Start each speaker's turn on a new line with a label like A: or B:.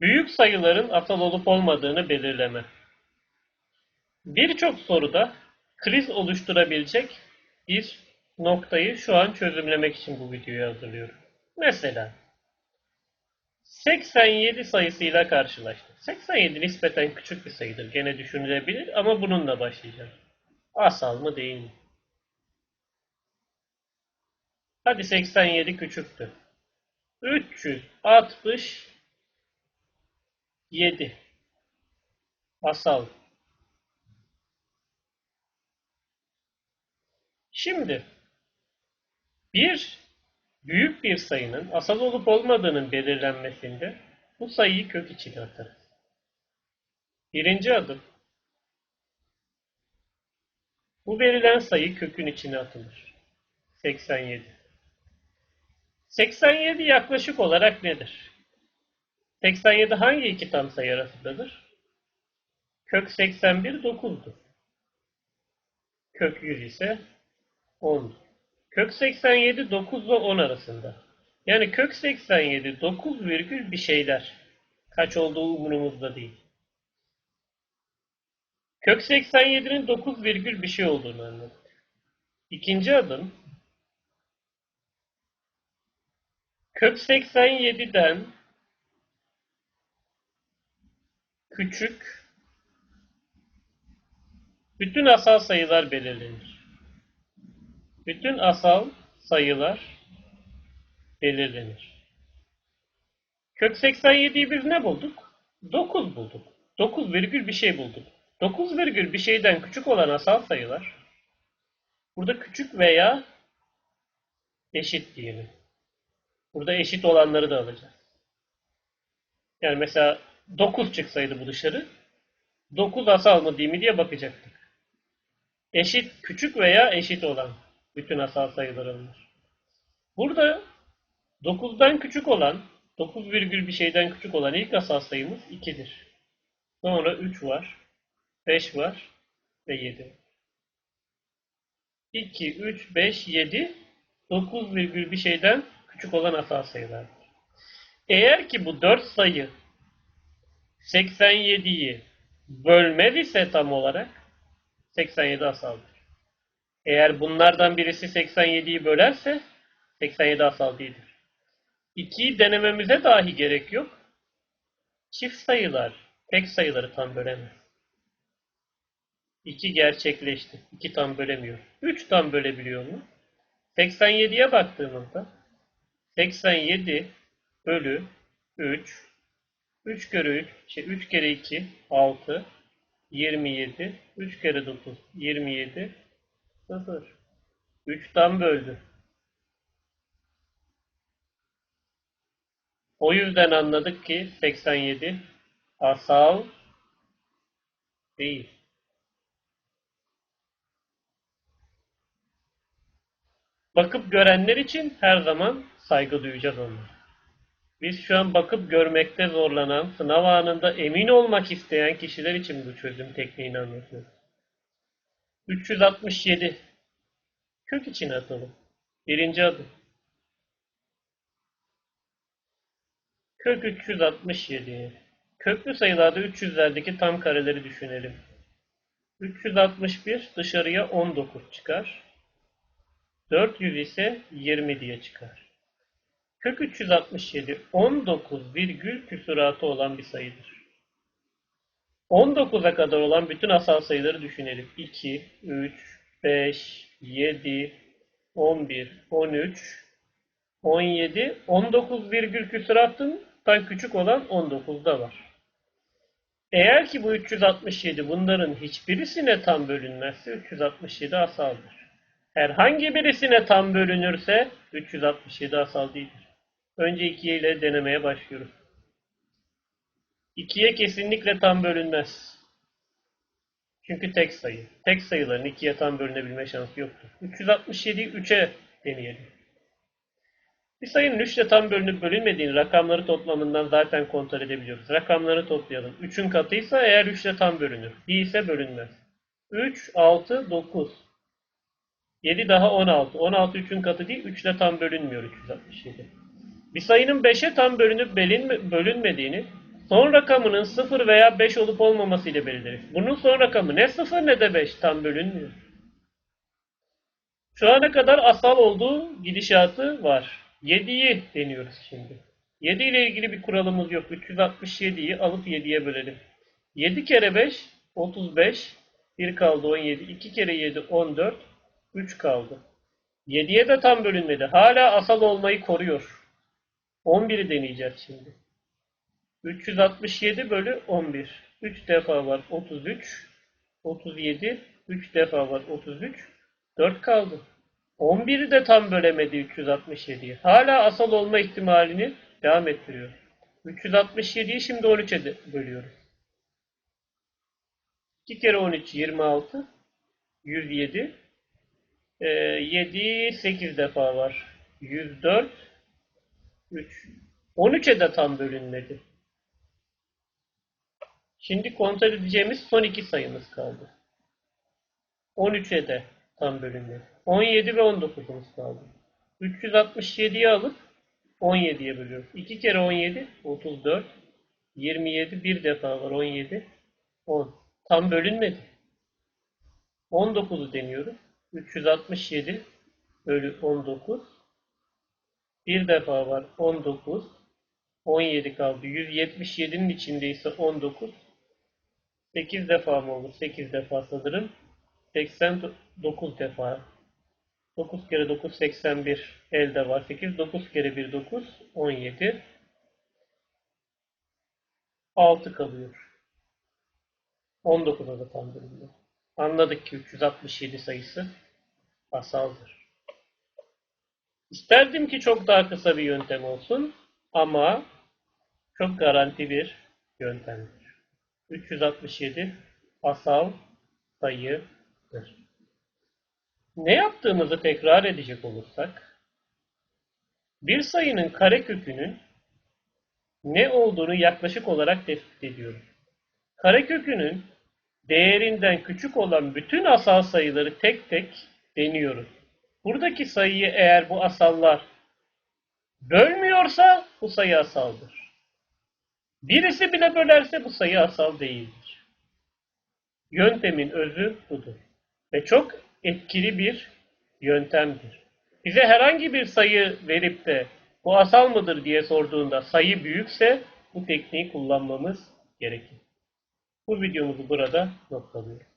A: Büyük sayıların asal olup olmadığını belirleme. Birçok soruda kriz oluşturabilecek bir noktayı şu an çözümlemek için bu videoyu hazırlıyorum. Mesela 87 sayısıyla karşılaştık. 87 nispeten küçük bir sayıdır. Gene düşünülebilir ama bununla başlayacağım. Asal mı değil mi? Hadi 87 küçüktü. 367 asal. Şimdi bir büyük bir sayının asal olup olmadığının belirlenmesinde bu sayıyı kök içine atarız. Birinci adım bu verilen sayı kökün içine atılır. 87. 87 yaklaşık olarak nedir? 87 hangi iki tam sayı arasındadır? Kök 81 9'dur. Kök 100 ise 10'dur. Kök 87 9 ile 10 arasında. Yani kök 87 9 virgül bir şeyler. Kaç olduğu umurumuzda değil. Kök 87'nin 9 virgül bir şey olduğunu anladık. İkinci adım kök 87'den küçük bütün asal sayılar belirlenir. Bütün asal sayılar belirlenir. Kök 87'yi biz ne bulduk? 9 bulduk. 9 virgül bir şey bulduk. 9 virgül bir şeyden küçük olan asal sayılar burada küçük veya eşit diyelim. Burada eşit olanları da alacağız. Yani mesela 9 çıksaydı bu dışarı 9 asal mı değil mi diye bakacaktık. Eşit, küçük veya eşit olan bütün asal sayılar alınır. Burada 9'dan küçük olan, 9 virgül bir şeyden küçük olan ilk asal sayımız 2'dir. Sonra 3 var, 5 var ve 7. 2, 3, 5, 7, 9 virgül bir şeyden küçük olan asal sayılardır. Eğer ki bu 4 sayı 87'yi bölmez ise tam olarak 87 asaldır. Eğer bunlardan birisi 87'yi bölerse 87 asal değildir. 2'yi denememize dahi gerek yok. Çift sayılar tek sayıları tam bölemez. 2 gerçekleşti. 2 tam bölemiyor. 3 tam bölebiliyor mu? 87'ye baktığımızda 87 bölü 3 3 kere 3 şey 3 kere 2 6 27 3 kere 9 27 0 3 tam böldü. O yüzden anladık ki 87 asal değil. Bakıp görenler için her zaman saygı duyacağız onlara. Biz şu an bakıp görmekte zorlanan, sınav anında emin olmak isteyen kişiler için bu çözüm tekniğini anlatıyoruz. 367 kök içine atalım. Birinci adım. Kök 367. Köklü sayılarda 300'lerdeki tam kareleri düşünelim. 361 dışarıya 19 çıkar. 400 ise 20 diye çıkar. Kök 367 19 virgül küsuratı olan bir sayıdır. 19'a kadar olan bütün asal sayıları düşünelim. 2, 3, 5, 7, 11, 13, 17, 19 virgül küsurattan küçük olan 19'da var. Eğer ki bu 367 bunların hiçbirisine tam bölünmezse 367 asaldır. Herhangi birisine tam bölünürse 367 asal değildir. Önce 2 ile denemeye başlıyoruz. 2'ye kesinlikle tam bölünmez. Çünkü tek sayı. Tek sayıların 2'ye tam bölünebilme şansı yoktur. 367'yi 3'e deneyelim. Bir sayının 3 ile tam bölünüp bölünmediğini rakamları toplamından zaten kontrol edebiliyoruz. Rakamları toplayalım. 3'ün katıysa eğer 3 ile tam bölünür. Değilse bölünmez. 3, 6, 9. 7 daha 16. 16 3'ün katı değil. 3 ile tam bölünmüyor 367. Bir sayının 5'e tam bölünüp bölünme, bölünmediğini son rakamının 0 veya 5 olup olmaması ile belirleriz. Bunun son rakamı ne 0 ne de 5 tam bölünmüyor. Şu ana kadar asal olduğu gidişatı var. 7'yi deniyoruz şimdi. 7 ile ilgili bir kuralımız yok. 367'yi alıp 7'ye bölelim. 7 kere 5 35. 1 kaldı 17. 2 kere 7 14. 3 kaldı. 7'ye de tam bölünmedi. Hala asal olmayı koruyor. 11'i deneyeceğiz şimdi. 367 bölü 11. 3 defa var 33. 37. 3 defa var 33. 4 kaldı. 11'i de tam bölemedi 367'yi. Hala asal olma ihtimalini devam ettiriyor. 367'yi şimdi 13'e de bölüyoruz. 2 kere 13 26. 107. Ee, 7 8 defa var. 104. 3. 13'e de tam bölünmedi. Şimdi kontrol edeceğimiz son iki sayımız kaldı. 13'e de tam bölünmedi. 17 ve 19'umuz kaldı. 367'yi alıp 17'ye bölüyoruz. 2 kere 17 34. 27 bir defa var 17. 10. Tam bölünmedi. 19'u deniyoruz. 367 bölü 19. Bir defa var 19. 17 kaldı. 177'nin içinde ise 19. 8 defa mı olur? 8 defa sanırım. 89 defa. 9 kere 9 81 elde var. 8 9 kere 1 9 17. 6 kalıyor. 19'a da tam bölünüyor. Anladık ki 367 sayısı asaldır. İsterdim ki çok daha kısa bir yöntem olsun ama çok garanti bir yöntemdir. 367 asal sayıdır. Ne yaptığımızı tekrar edecek olursak, bir sayının karekökünün ne olduğunu yaklaşık olarak tespit ediyoruz. Karekökünün değerinden küçük olan bütün asal sayıları tek tek deniyoruz. Buradaki sayıyı eğer bu asallar bölmüyorsa bu sayı asaldır. Birisi bile bölerse bu sayı asal değildir. Yöntemin özü budur. Ve çok etkili bir yöntemdir. Bize herhangi bir sayı verip de bu asal mıdır diye sorduğunda sayı büyükse bu tekniği kullanmamız gerekir. Bu videomuzu burada noktalıyoruz.